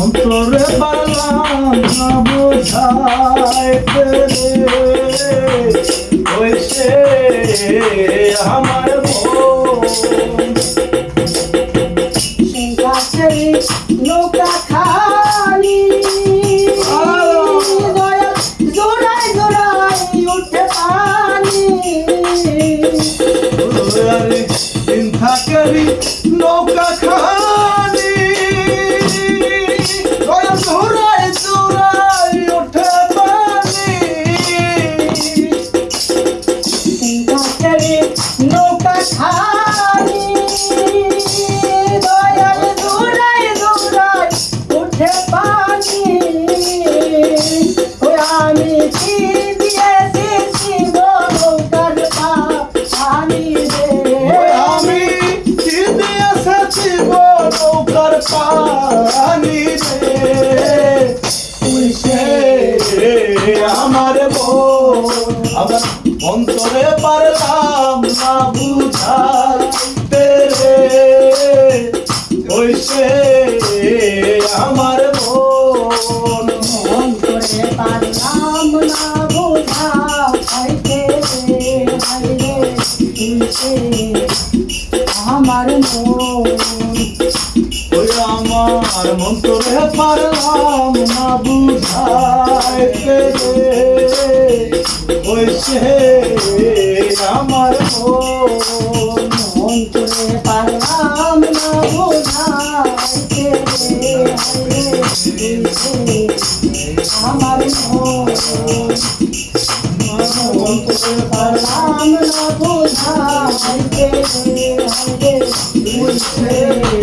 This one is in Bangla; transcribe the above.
অন্তরে পারলাম না বোঝাইতে রে হয়েছে আমার মন। করি নৌকা খানি। জোড়ায় জোড়ায় ওঠে পানি। নৌকা খালি আমার আমার অন্তরে পারলাম না বুঝাতে রে ওই সে আমার বোন অন্তরে পারলাম না বোঝা খাইতে রে হাইরে তুইতে আমার মন ওই আমার মন্তরে পারলাম না বুঝাইতে সে আমার মন অন্তরে পারলাম না বোঝা খাইতে রে। হাইরে তুইতে আমার মন অন্তরে পারলাম না বোঝা খাইতে রে। হাইরে তুইতে